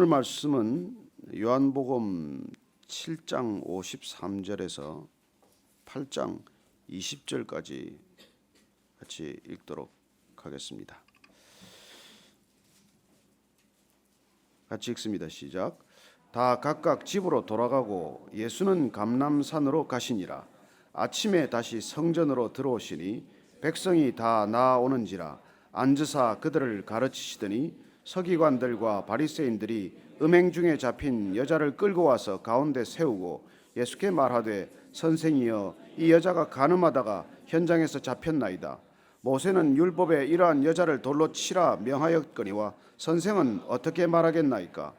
오늘 말씀은 요한복음 7장 53절에서 8장 20절까지 같이 읽도록 하겠습니다. 같이 읽습니다. 시작. 다 각각 집으로 돌아가고 예수는 감람산으로 가시니라. 아침에 다시 성전으로 들어오시니 백성이 다 나아오는지라 앉으사 그들을 가르치시더니 서기관들과 바리새인들이 음행 중에 잡힌 여자를 끌고 와서 가운데 세우고 예수께 말하되 선생이여 이 여자가 간음하다가 현장에서 잡혔나이다. 모세는 율법에 이러한 여자를 돌로 치라 명하였거니와 선생은 어떻게 말하겠나이까?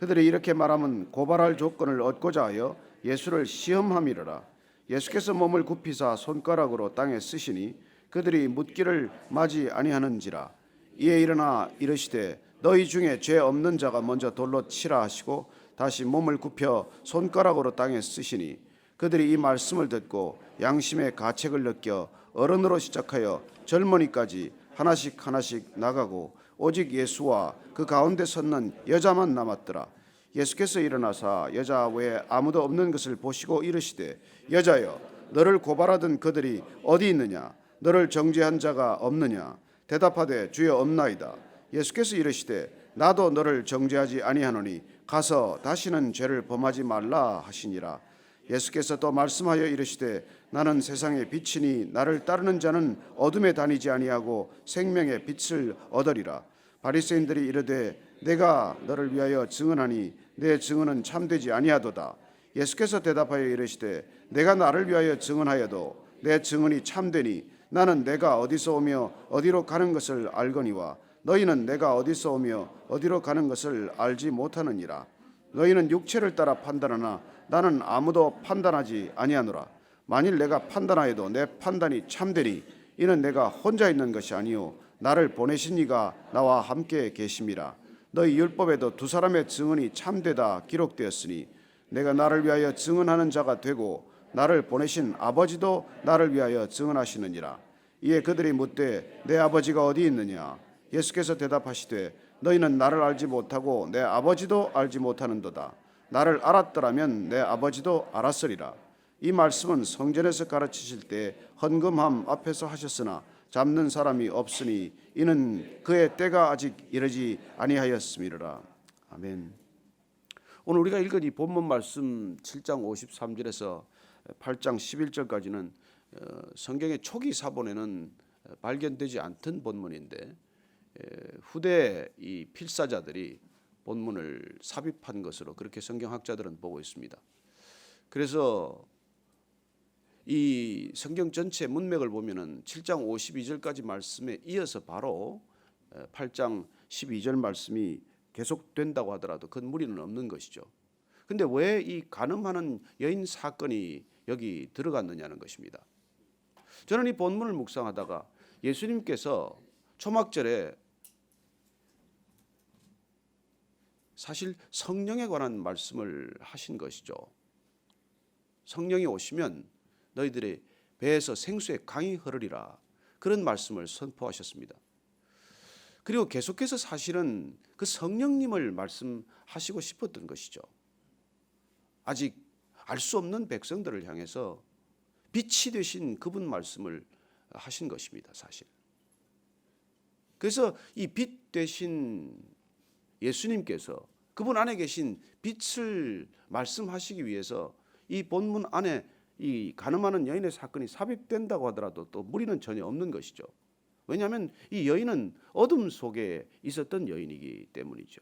그들이 이렇게 말하면 고발할 조건을 얻고자 하여 예수를 시험함이로라. 예수께서 몸을 굽히사 손가락으로 땅에 쓰시니 그들이 묻기를 맞이 아니하는지라. 이에 일어나 이르시되 너희 중에 죄 없는 자가 먼저 돌로 치라 하시고 다시 몸을 굽혀 손가락으로 땅에 쓰시니 그들이 이 말씀을 듣고 양심의 가책을 느껴 어른으로 시작하여 젊은이까지 하나씩 하나씩 나가고 오직 예수와 그 가운데 섰는 여자만 남았더라. 예수께서 일어나사 여자 외에 아무도 없는 것을 보시고 이르시되 여자여 너를 고발하던 그들이 어디 있느냐 너를 정죄한 자가 없느냐 대답하되 주여 없나이다. 예수께서 이르시되 나도 너를 정죄하지 아니하노니 가서 다시는 죄를 범하지 말라 하시니라. 예수께서 또 말씀하여 이르시되 나는 세상의 빛이니 나를 따르는 자는 어둠에 다니지 아니하고 생명의 빛을 얻으리라. 바리새인들이 이르되 내가 너를 위하여 증언하니 내 증언은 참되지 아니하도다. 예수께서 대답하여 이르시되 내가 나를 위하여 증언하여도 내 증언이 참되니 나는 내가 어디서 오며 어디로 가는 것을 알거니와 너희는 내가 어디서 오며 어디로 가는 것을 알지 못하느니라. 너희는 육체를 따라 판단하나 나는 아무도 판단하지 아니하노라. 만일 내가 판단하여도 내 판단이 참되니 이는 내가 혼자 있는 것이 아니요 나를 보내신 이가 나와 함께 계심이라. 너희 율법에도 두 사람의 증언이 참되다 기록되었으니 내가 나를 위하여 증언하는 자가 되고 나를 보내신 아버지도 나를 위하여 증언하시느니라. 이에 그들이 묻되 내 아버지가 어디 있느냐? 예수께서 대답하시되 너희는 나를 알지 못하고 내 아버지도 알지 못하는도다. 나를 알았더라면 내 아버지도 알았으리라. 이 말씀은 성전에서 가르치실 때 헌금함 앞에서 하셨으나 잡는 사람이 없으니 이는 그의 때가 아직 이르지 아니하였음이라. 아멘. 오늘 우리가 읽은 이 본문 말씀 7장 53절에서 8장 11절까지는 어, 성경의 초기 사본에는 발견되지 않던 본문인데 후대 이 필사자들이 본문을 삽입한 것으로 그렇게 성경학자들은 보고 있습니다. 그래서 이 성경 전체 문맥을 보면은 7장 52절까지 말씀에 이어서 바로 8장 12절 말씀이 계속된다고 하더라도 그 무리는 없는 것이죠. 근데 왜이 간음하는 여인 사건이 여기 들어갔느냐는 것입니다. 저는 이 본문을 묵상하다가 예수님께서 초막절에 사실 성령에 관한 말씀을 하신 것이죠. 성령이 오시면 너희들의 배에서 생수의 강이 흐르리라. 그런 말씀을 선포하셨습니다. 그리고 계속해서 사실은 그 성령님을 말씀하시고 싶었던 것이죠. 아직 알 수 없는 백성들을 향해서 빛이 되신 그분 말씀을 하신 것입니다, 사실. 그래서 이 빛 되신 예수님께서 그분 안에 계신 빛을 말씀하시기 위해서 이 본문 안에 이 가늠하는 여인의 사건이 삽입된다고 하더라도 또 무리는 전혀 없는 것이죠. 왜냐하면 이 여인은 어둠 속에 있었던 여인이기 때문이죠.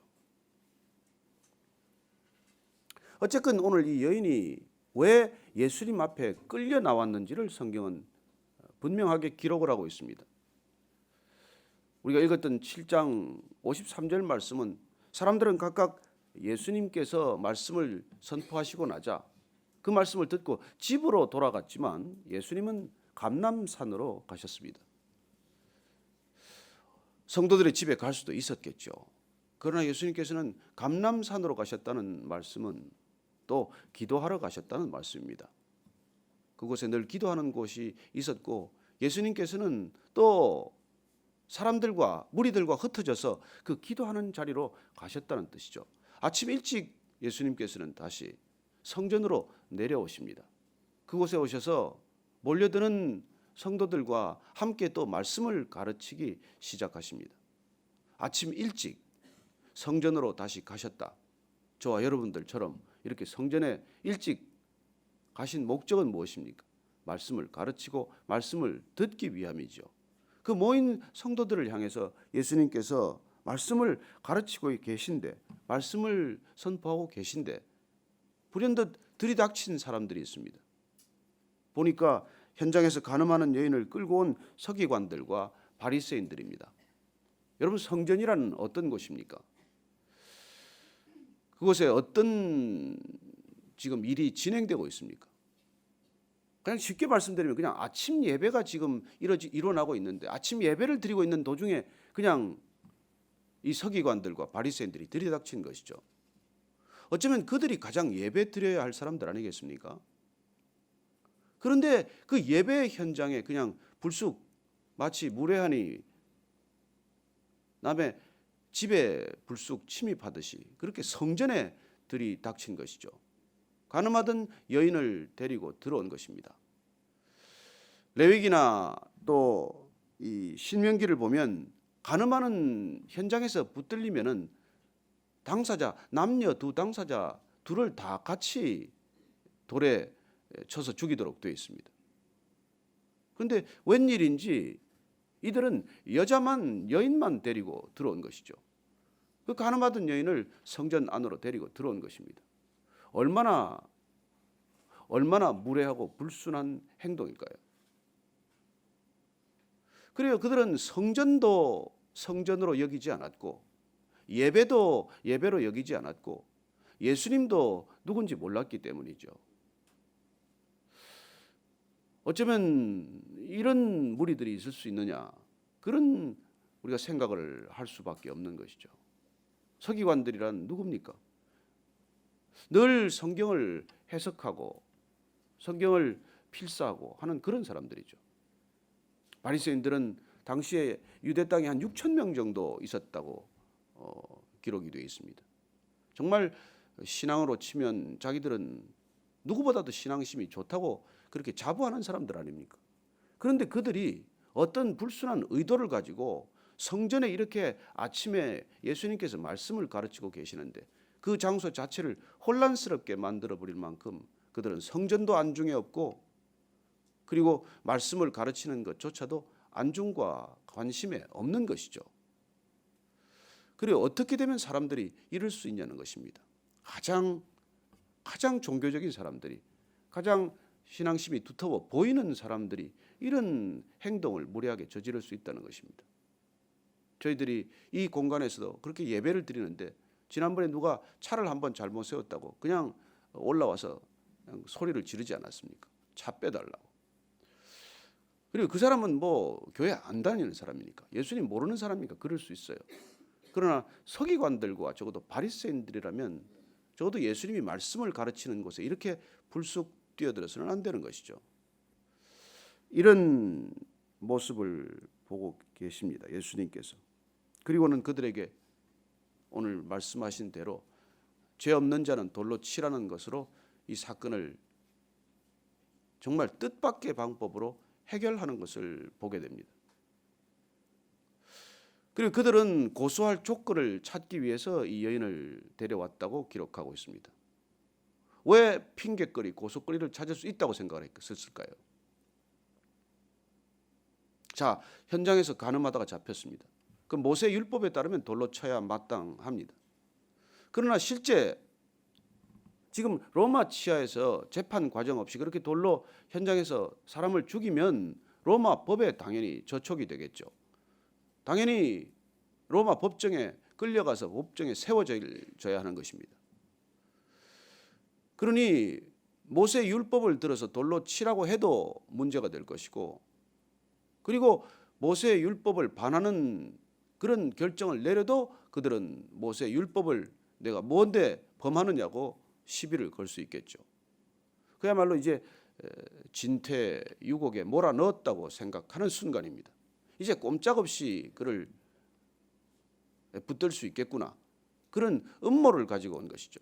어쨌건 오늘 이 여인이 왜 예수님 앞에 끌려 나왔는지를 성경은 분명하게 기록을 하고 있습니다. 우리가 읽었던 7장 53절 말씀은 사람들은 각각 예수님께서 말씀을 선포하시고 나자 그 말씀을 듣고 집으로 돌아갔지만 예수님은 감남산으로 가셨습니다. 성도들의 집에 갈 수도 있었겠죠. 그러나 예수님께서는 감남산으로 가셨다는 말씀은 또 기도하러 가셨다는 말씀입니다. 그곳에 늘 기도하는 곳이 있었고 예수님께서는 또 사람들과 무리들과 흩어져서 그 기도하는 자리로 가셨다는 뜻이죠. 아침 일찍 예수님께서는 다시 성전으로 내려오십니다. 그곳에 오셔서 몰려드는 성도들과 함께 또 말씀을 가르치기 시작하십니다. 아침 일찍 성전으로 다시 가셨다. 저와 여러분들처럼 이렇게 성전에 일찍 가신 목적은 무엇입니까? 말씀을 가르치고 말씀을 듣기 위함이죠. 그 모인 성도들을 향해서 예수님께서 말씀을 가르치고 계신데 말씀을 선포하고 계신데 불현듯 들이닥친 사람들이 있습니다. 보니까 현장에서 가늠하는 여인을 끌고 온 서기관들과 바리새인들입니다. 여러분 성전이라는 어떤 곳입니까? 그곳에 어떤 지금 일이 진행되고 있습니까? 그냥 쉽게 말씀드리면 그냥 아침 예배가 지금 이루어지, 일어나고 있는데 아침 예배를 드리고 있는 도중에 그냥 이 서기관들과 바리새인들이 들이닥친 것이죠. 어쩌면 그들이 가장 예배 드려야 할 사람들 아니겠습니까? 그런데 그 예배 현장에 그냥 불쑥 마치 무례하니 남의 집에 불쑥 침입하듯이 그렇게 성전에 들이닥친 것이죠. 가늠하던 여인을 데리고 들어온 것입니다. 레위기나 또 이 신명기를 보면 가늠하는 현장에서 붙들리면은 당사자 남녀 두 당사자 둘을 다 같이 돌에 쳐서 죽이도록 되어 있습니다. 그런데 웬일인지 이들은 여자만 여인만 데리고 들어온 것이죠. 그 가늠하던 여인을 성전 안으로 데리고 들어온 것입니다. 얼마나 얼마나 무례하고 불순한 행동일까요? 그래요. 그들은 성전도 성전으로 여기지 않았고 예배도 예배로 여기지 않았고 예수님도 누군지 몰랐기 때문이죠. 어쩌면 이런 무리들이 있을 수 있느냐 그런 우리가 생각을 할 수밖에 없는 것이죠. 서기관들이란 누굽니까? 늘 성경을 해석하고 성경을 필사하고 하는 그런 사람들이죠. 바리새인들은 당시에 유대 땅에 한 6천 명 정도 있었다고 어, 기록이 되어 있습니다. 정말 신앙으로 치면 자기들은 누구보다도 신앙심이 좋다고 그렇게 자부하는 사람들 아닙니까? 그런데 그들이 어떤 불순한 의도를 가지고 성전에 이렇게 아침에 예수님께서 말씀을 가르치고 계시는데 그 장소 자체를 혼란스럽게 만들어 버릴 만큼 그들은 성전도 안중에 없고 그리고 말씀을 가르치는 것조차도 안중과 관심에 없는 것이죠. 그리고 어떻게 되면 사람들이 이럴 수 있냐는 것입니다. 가장 가장 종교적인 사람들이 가장 신앙심이 두터워 보이는 사람들이 이런 행동을 무례하게 저지를 수 있다는 것입니다. 저희들이 이 공간에서도 그렇게 예배를 드리는데 지난번에 누가 차를 한번 잘못 세웠다고 그냥 올라와서 그냥 소리를 지르지 않았습니까? 차 빼달라고. 그리고 그 사람은 뭐 교회 안 다니는 사람이니까 예수님 모르는 사람이니까 그럴 수 있어요. 그러나 서기관들과 적어도 바리새인들이라면 적어도 예수님이 말씀을 가르치는 곳에 이렇게 불쑥 뛰어들어서는 안 되는 것이죠. 이런 모습을 보고 계십니다. 예수님께서. 그리고는 그들에게 오늘 말씀하신 대로 죄 없는 자는 돌로 치라는 것으로 이 사건을 정말 뜻밖의 방법으로 해결하는 것을 보게 됩니다. 그리고 그들은 고소할 조건을 찾기 위해서 이 여인을 데려왔다고 기록하고 있습니다. 왜 핑계거리, 고소거리를 찾을 수 있다고 생각을 했을까요? 자, 현장에서 가늠하다가 잡혔습니다. 그 모세 율법에 따르면 돌로 쳐야 마땅합니다. 그러나 실제 지금 로마 치하에서 재판 과정 없이 그렇게 돌로 현장에서 사람을 죽이면 로마 법에 당연히 저촉이 되겠죠. 당연히 로마 법정에 끌려가서 법정에 세워져야 하는 것입니다. 그러니 모세 율법을 들어서 돌로 치라고 해도 문제가 될 것이고 그리고 모세 율법을 반하는 그런 결정을 내려도 그들은 모세 율법을 내가 뭔데 범하느냐고 시비를 걸 수 있겠죠. 그야말로 이제 진퇴 유곡에 몰아넣었다고 생각하는 순간입니다. 이제 꼼짝없이 그를 붙들 수 있겠구나. 그런 음모를 가지고 온 것이죠.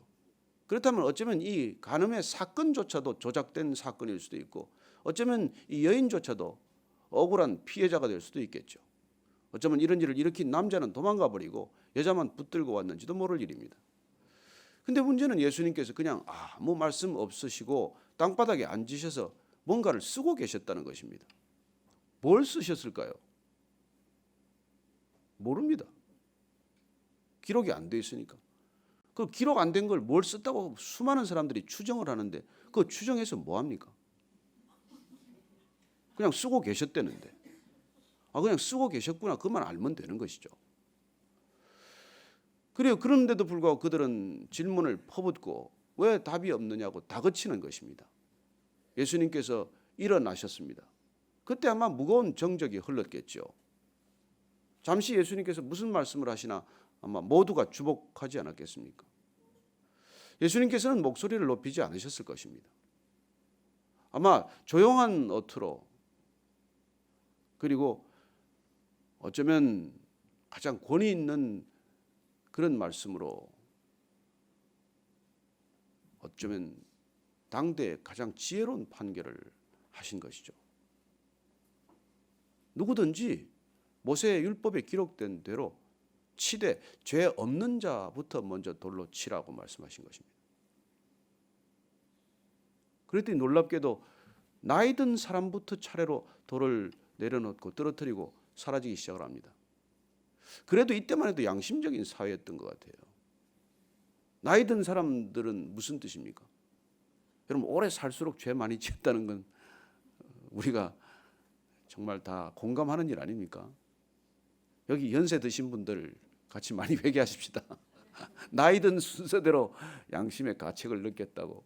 그렇다면 어쩌면 이 간음의 사건조차도 조작된 사건일 수도 있고 어쩌면 이 여인조차도 억울한 피해자가 될 수도 있겠죠. 어쩌면 이런 일을 일으킨 남자는 도망가 버리고 여자만 붙들고 왔는지도 모를 일입니다. 근데 문제는 예수님께서 그냥 아무 말씀 없으시고 땅바닥에 앉으셔서 뭔가를 쓰고 계셨다는 것입니다. 뭘 쓰셨을까요? 모릅니다. 기록이 안 돼 있으니까. 그 기록 안 된 걸 뭘 썼다고 수많은 사람들이 추정을 하는데 그 추정해서 뭐 합니까? 그냥 쓰고 계셨다는데. 아 그냥 쓰고 계셨구나 그만 알면 되는 것이죠. 그래요. 그런데도 불구하고 그들은 질문을 퍼붓고 왜 답이 없느냐고 다그치는 것입니다. 예수님께서 일어나셨습니다. 그때 아마 무거운 정적이 흘렀겠죠. 잠시 예수님께서 무슨 말씀을 하시나 아마 모두가 주목하지 않았겠습니까? 예수님께서는 목소리를 높이지 않으셨을 것입니다. 아마 조용한 어투로 그리고 어쩌면 가장 권위 있는 그런 말씀으로 어쩌면 당대의 가장 지혜로운 판결을 하신 것이죠. 누구든지 모세의 율법에 기록된 대로 치되 죄 없는 자부터 먼저 돌로 치라고 말씀하신 것입니다. 그랬더니 놀랍게도 나이 든 사람부터 차례로 돌을 내려놓고 떨어뜨리고 사라지기 시작을 합니다. 그래도 이때만 해도 양심적인 사회였던 것 같아요. 나이 든 사람들은 무슨 뜻입니까? 여러분 오래 살수록 죄 많이 지었다는 건 우리가 정말 다 공감하는 일 아닙니까? 여기 연세 드신 분들 같이 많이 회개하십시다. 나이 든 순서대로 양심의 가책을 느꼈다고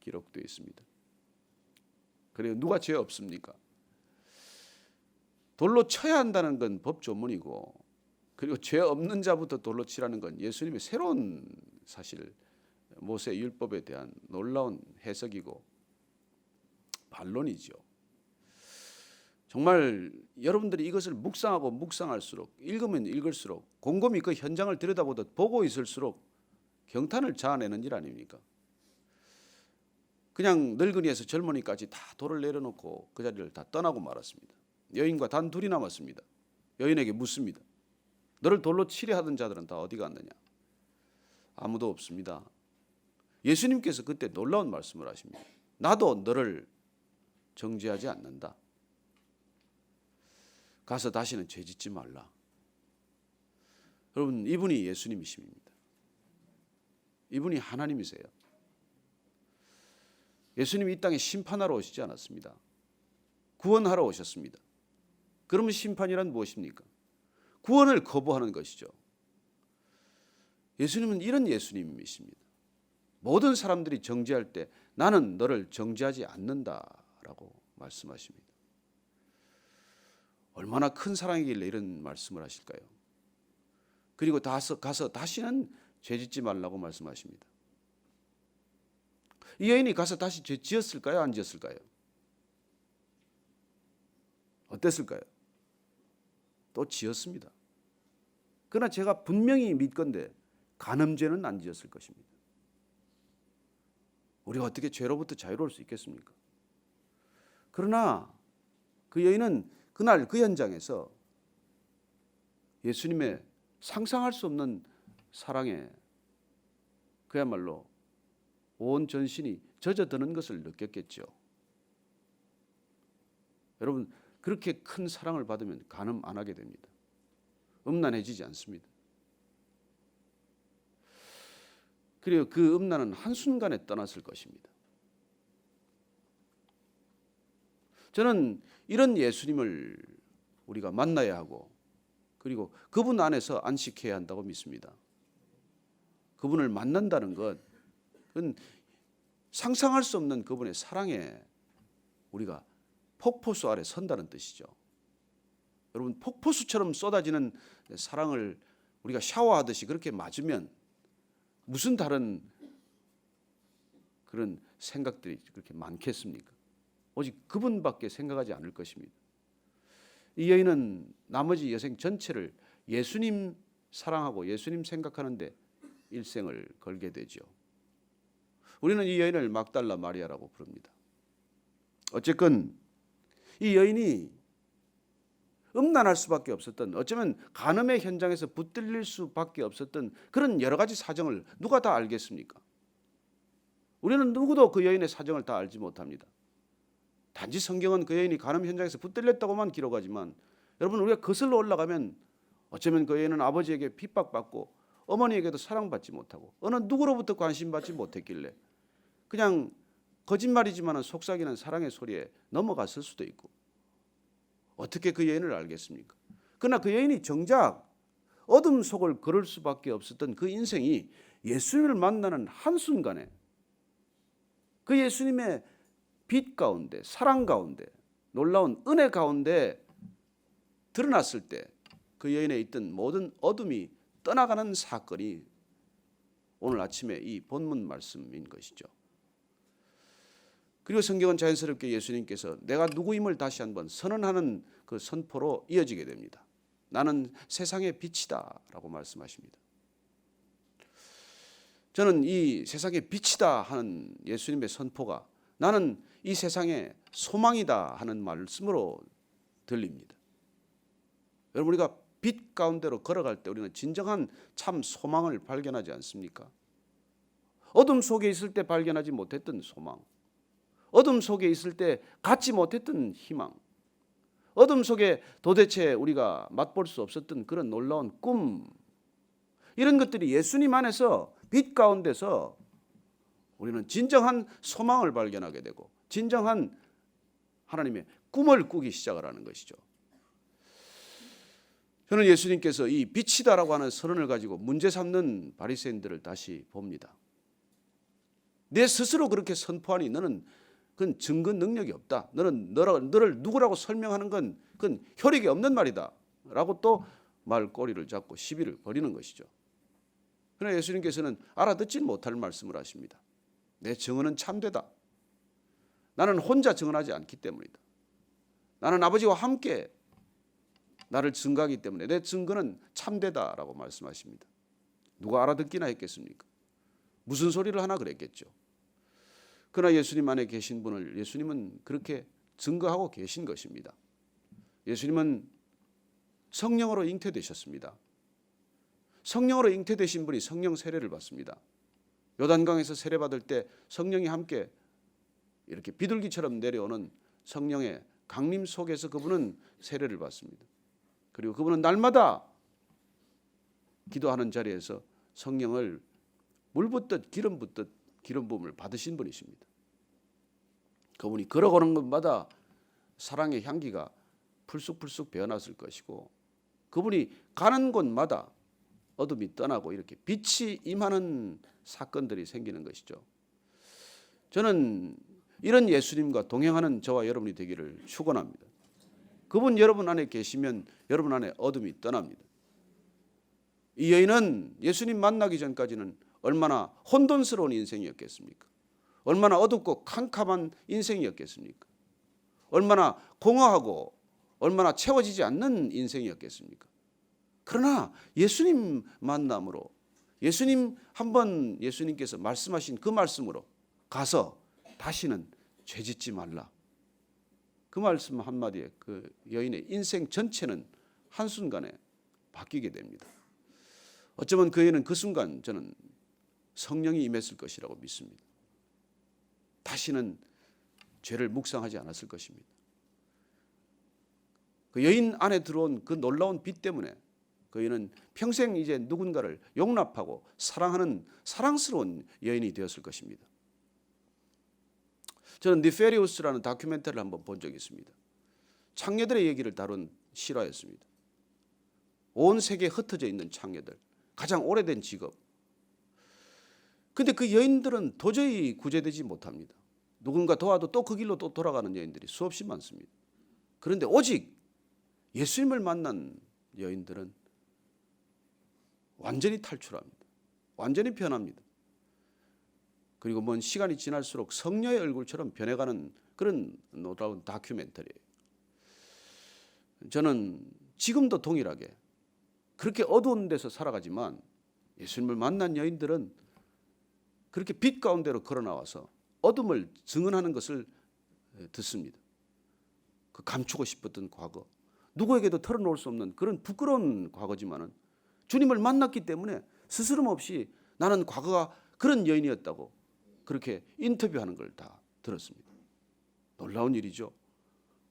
기록되어 있습니다. 그래요. 누가 죄 없습니까? 돌로 쳐야 한다는 건 법 조문이고 그리고 죄 없는 자부터 돌로 치라는 건 예수님의 새로운 사실 모세 율법에 대한 놀라운 해석이고 반론이죠. 정말 여러분들이 이것을 묵상하고 묵상할수록 읽으면 읽을수록 곰곰이 그 현장을 들여다보다 보고 있을수록 경탄을 자아내는 일 아닙니까? 그냥 늙은이에서 젊은이까지 다 돌을 내려놓고 그 자리를 다 떠나고 말았습니다. 여인과 단 둘이 남았습니다. 여인에게 묻습니다. 너를 돌로 치려 하던 자들은 다 어디 갔느냐? 아무도 없습니다. 예수님께서 그때 놀라운 말씀을 하십니다. 나도 너를 정죄하지 않는다. 가서 다시는 죄 짓지 말라. 여러분, 이분이 예수님이십니다. 이분이 하나님이세요. 예수님이 이 땅에 심판하러 오시지 않았습니다. 구원하러 오셨습니다. 그러면 심판이란 무엇입니까? 구원을 거부하는 것이죠. 예수님은 이런 예수님이십니다. 모든 사람들이 정죄할 때 나는 너를 정죄하지 않는다라고 말씀하십니다. 얼마나 큰 사랑이길래 이런 말씀을 하실까요? 그리고 가서, 가서 다시는 죄 짓지 말라고 말씀하십니다. 이 여인이 가서 다시 죄 지었을까요? 안 지었을까요? 어땠을까요? 또 지었습니다. 그러나 제가 분명히 믿건데 간음죄는 안 지었을 것입니다. 우리가 어떻게 죄로부터 자유로울 수 있겠습니까? 그러나 그 여인은 그날 그 현장에서 예수님의 상상할 수 없는 사랑에 그야말로 온 전신이 젖어드는 것을 느꼈겠죠. 여러분 그렇게 큰 사랑을 받으면 간음 안 하게 됩니다. 음란해지지 않습니다. 그리고 그 음란은 한순간에 떠났을 것입니다. 저는 이런 예수님을 우리가 만나야 하고 그리고 그분 안에서 안식해야 한다고 믿습니다. 그분을 만난다는 것, 그건 상상할 수 없는 그분의 사랑에 우리가 폭포수 아래 선다는 뜻이죠. 여러분 폭포수처럼 쏟아지는 사랑을 우리가 샤워하듯이 그렇게 맞으면 무슨 다른 그런 생각들이 그렇게 많겠습니까? 오직 그분밖에 생각하지 않을 것입니다. 이 여인은 나머지 여생 전체를 예수님 사랑하고 예수님 생각하는데 일생을 걸게 되죠. 우리는 이 여인을 막달라 마리아라고 부릅니다. 어쨌건 이 여인이 음란할 수밖에 없었던 어쩌면 간음의 현장에서 붙들릴 수밖에 없었던 그런 여러 가지 사정을 누가 다 알겠습니까? 우리는 누구도 그 여인의 사정을 다 알지 못합니다. 단지 성경은 그 여인이 간음 현장에서 붙들렸다고만 기록하지만 여러분 우리가 거슬러 올라가면 어쩌면 그 여인은 아버지에게 핍박받고 어머니에게도 사랑받지 못하고 어느 누구로부터 관심받지 못했길래 그냥 거짓말이지만 속삭이는 사랑의 소리에 넘어갔을 수도 있고 어떻게 그 여인을 알겠습니까? 그러나 그 여인이 정작 어둠 속을 걸을 수밖에 없었던 그 인생이 예수님을 만나는 한순간에 그 예수님의 빛 가운데 사랑 가운데 놀라운 은혜 가운데 드러났을 때 그 여인에 있던 모든 어둠이 떠나가는 사건이 오늘 아침에 이 본문 말씀인 것이죠. 그리고 성경은 자연스럽게 예수님께서 내가 누구임을 다시 한번 선언하는 그 선포로 이어지게 됩니다. 나는 세상의 빛이다라고 말씀하십니다. 저는 이 세상의 빛이다 하는 예수님의 선포가 나는 이 세상의 소망이다 하는 말씀으로 들립니다. 여러분 우리가 빛 가운데로 걸어갈 때 우리는 진정한 참 소망을 발견하지 않습니까? 어둠 속에 있을 때 발견하지 못했던 소망. 어둠 속에 있을 때 갖지 못했던 희망. 어둠 속에 도대체 우리가 맛볼 수 없었던 그런 놀라운 꿈. 이런 것들이 예수님 안에서 빛 가운데서 우리는 진정한 소망을 발견하게 되고 진정한 하나님의 꿈을 꾸기 시작을 하는 것이죠. 저는 예수님께서 이 빛이다라고 하는 선언을 가지고 문제 삼는 바리새인들을 다시 봅니다. 내 스스로 그렇게 선포하니 너는 그건 증거 능력이 없다. 너는 너라, 너를 누구라고 설명하는 건 그건 혈액이 없는 말이다. 라고 또 말꼬리를 잡고 시비를 벌이는 것이죠. 그러나 예수님께서는 알아듣지 못할 말씀을 하십니다. 내 증언은 참되다. 나는 혼자 증언하지 않기 때문이다. 나는 아버지와 함께 나를 증거하기 때문에 내 증거는 참되다라고 말씀하십니다. 누가 알아듣기나 했겠습니까? 무슨 소리를 하나 그랬겠죠. 그러나 예수님 안에 계신 분을 예수님은 그렇게 증거하고 계신 것입니다. 예수님은 성령으로 잉태되셨습니다. 성령으로 잉태되신 분이 성령 세례를 받습니다. 요단강에서 세례 받을 때 성령이 함께 이렇게 비둘기처럼 내려오는 성령의 강림 속에서 그분은 세례를 받습니다. 그리고 그분은 날마다 기도하는 자리에서 성령을 물 붓듯 기름 붓듯 기름 부음을 받으신 분이십니다. 그분이 걸어가는 곳마다 사랑의 향기가 풀쑥풀쑥 배어났을 것이고 그분이 가는 곳마다 어둠이 떠나고 이렇게 빛이 임하는 사건들이 생기는 것이죠. 저는 이런 예수님과 동행하는 저와 여러분이 되기를 축원합니다. 그분 여러분 안에 계시면 여러분 안에 어둠이 떠납니다. 이 여인은 예수님 만나기 전까지는 얼마나 혼돈스러운 인생이었겠습니까? 얼마나 어둡고 캄캄한 인생이었겠습니까? 얼마나 공허하고 얼마나 채워지지 않는 인생이었겠습니까? 그러나 예수님 만남으로 예수님 한번 예수님께서 말씀하신 그 말씀으로 가서 다시는 죄 짓지 말라. 그 말씀 한마디에 그 여인의 인생 전체는 한순간에 바뀌게 됩니다. 어쩌면 그 여인은 그 순간 저는 성령이 임했을 것이라고 믿습니다. 다시는 죄를 묵상하지 않았을 것입니다. 그 여인 안에 들어온 그 놀라운 빛 때문에 그 여인은 평생 이제 누군가를 용납하고 사랑하는 사랑스러운 여인이 되었을 것입니다. 저는 니페리우스라는 다큐멘터리를 한번 본 적이 있습니다. 창녀들의 얘기를 다룬 실화였습니다. 온 세계에 흩어져 있는 창녀들, 가장 오래된 직업. 근데 그 여인들은 도저히 구제되지 못합니다. 누군가 도와도 또 그 길로 또 돌아가는 여인들이 수없이 많습니다. 그런데 오직 예수님을 만난 여인들은 완전히 탈출합니다. 완전히 변합니다. 그리고 먼 시간이 지날수록 성녀의 얼굴처럼 변해가는 그런 놀라운 다큐멘터리예요. 저는 지금도 동일하게 그렇게 어두운 데서 살아가지만 예수님을 만난 여인들은 그렇게 빛 가운데로 걸어 나와서 어둠을 증언하는 것을 듣습니다. 그 감추고 싶었던 과거, 누구에게도 털어놓을 수 없는 그런 부끄러운 과거지만은 주님을 만났기 때문에 스스럼 없이 나는 과거가 그런 여인이었다고 그렇게 인터뷰하는 걸 다 들었습니다. 놀라운 일이죠.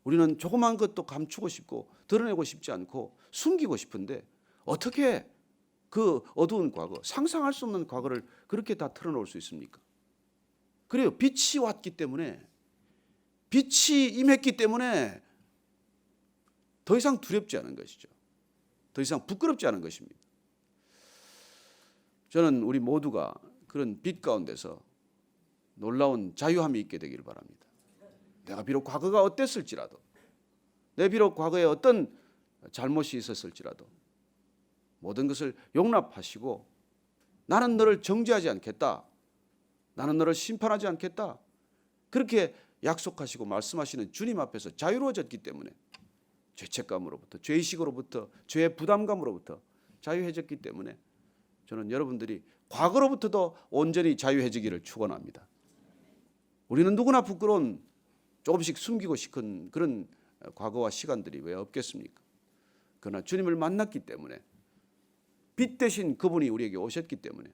우리는 조그만 것도 감추고 싶고 드러내고 싶지 않고 숨기고 싶은데 어떻게 그 어두운 과거, 상상할 수 없는 과거를 그렇게 다 털어놓을 수 있습니까? 그래요. 빛이 왔기 때문에 빛이 임했기 때문에 더 이상 두렵지 않은 것이죠. 더 이상 부끄럽지 않은 것입니다. 저는 우리 모두가 그런 빛 가운데서 놀라운 자유함이 있게 되기를 바랍니다. 내가 비록 과거가 어땠을지라도, 내 비록 과거에 어떤 잘못이 있었을지라도 모든 것을 용납하시고 나는 너를 정죄하지 않겠다. 나는 너를 심판하지 않겠다. 그렇게 약속하시고 말씀하시는 주님 앞에서 자유로워졌기 때문에 죄책감으로부터 죄의식으로부터 죄의 부담감으로부터 자유해졌기 때문에 저는 여러분들이 과거로부터도 온전히 자유해지기를 축원합니다. 우리는 누구나 부끄러운 조금씩 숨기고 싶은 그런 과거와 시간들이 왜 없겠습니까? 그러나 주님을 만났기 때문에 빛 대신 그분이 우리에게 오셨기 때문에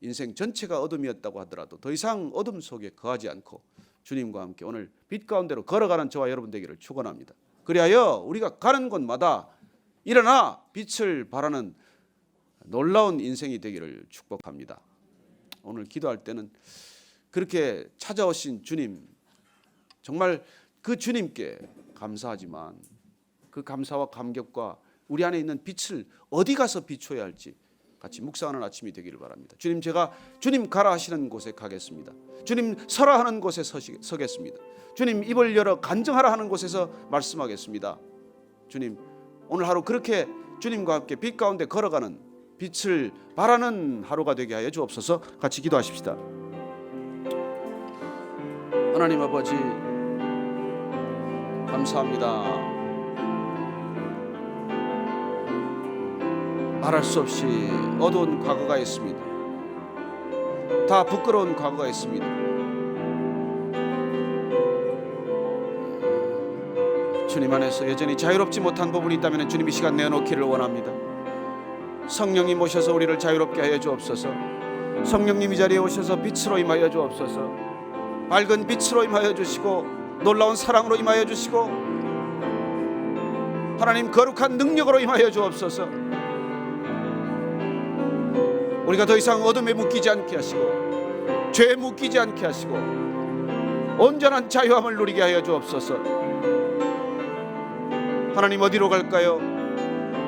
인생 전체가 어둠이었다고 하더라도 더 이상 어둠 속에 거하지 않고 주님과 함께 오늘 빛 가운데로 걸어가는 저와 여러분 되기를 축원합니다. 그리하여 우리가 가는 곳마다 일어나 빛을 발하는 놀라운 인생이 되기를 축복합니다. 오늘 기도할 때는 그렇게 찾아오신 주님 정말 그 주님께 감사하지만 그 감사와 감격과 우리 안에 있는 빛을 어디 가서 비춰야 할지 같이 묵상하는 아침이 되기를 바랍니다. 주님 제가 주님 가라 하시는 곳에 가겠습니다. 주님 서라 하는 곳에 서시, 서겠습니다. 주님 입을 열어 간증하라 하는 곳에서 말씀하겠습니다. 주님 오늘 하루 그렇게 주님과 함께 빛 가운데 걸어가는 빛을 바라는 하루가 되게 하여 주옵소서. 같이 기도하십시다. 하나님 아버지 감사합니다. 말할 수 없이 어두운 과거가 있습니다. 다 부끄러운 과거가 있습니다. 주님 안에서 여전히 자유롭지 못한 부분이 있다면 주님 이 시간 내어놓기를 원합니다. 성령님 오셔서 우리를 자유롭게 하여 주옵소서. 성령님 이 자리에 오셔서 빛으로 임하여 주옵소서. 밝은 빛으로 임하여 주시고 놀라운 사랑으로 임하여 주시고 하나님 거룩한 능력으로 임하여 주옵소서. 우리가 더 이상 어둠에 묶이지 않게 하시고 죄에 묶이지 않게 하시고 온전한 자유함을 누리게 하여 주옵소서. 하나님 어디로 갈까요?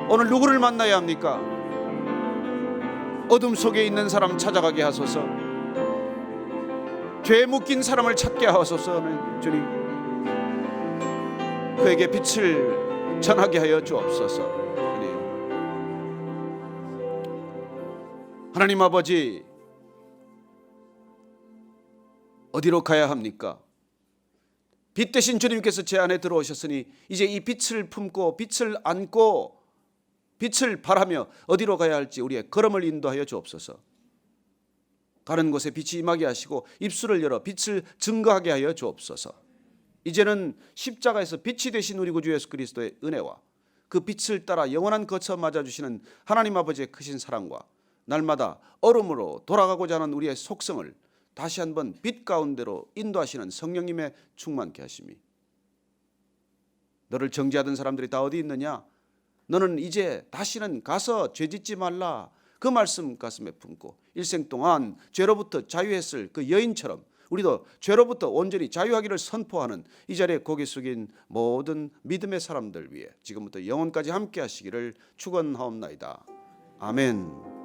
오늘 누구를 만나야 합니까? 어둠 속에 있는 사람 찾아가게 하소서. 죄에 묶인 사람을 찾게 하소서. 주님. 그에게 빛을 전하게 하여 주옵소서. 하나님. 하나님 아버지 어디로 가야 합니까? 빛 대신 주님께서 제 안에 들어오셨으니 이제 이 빛을 품고 빛을 안고 빛을 바라며 어디로 가야 할지 우리의 걸음을 인도하여 주옵소서. 가는 곳에 빛이 임하게 하시고 입술을 열어 빛을 증거하게 하여 주옵소서. 이제는 십자가에서 빛이 되신 우리 구주 예수 그리스도의 은혜와 그 빛을 따라 영원한 거처 맞아 주시는 하나님 아버지의 크신 사랑과 날마다 얼음으로 돌아가고자 하는 우리의 속성을 다시 한번 빛 가운데로 인도하시는 성령님의 충만케 하심이 너를 정죄하던 사람들이 다 어디 있느냐 너는 이제 다시는 가서 죄 짓지 말라 그 말씀 가슴에 품고 일생 동안 죄로부터 자유했을 그 여인처럼 우리도 죄로부터 온전히 자유하기를 선포하는 이 자리에 고개 숙인 모든 믿음의 사람들 위해 지금부터 영원까지 함께 하시기를 축원하옵나이다. 아멘.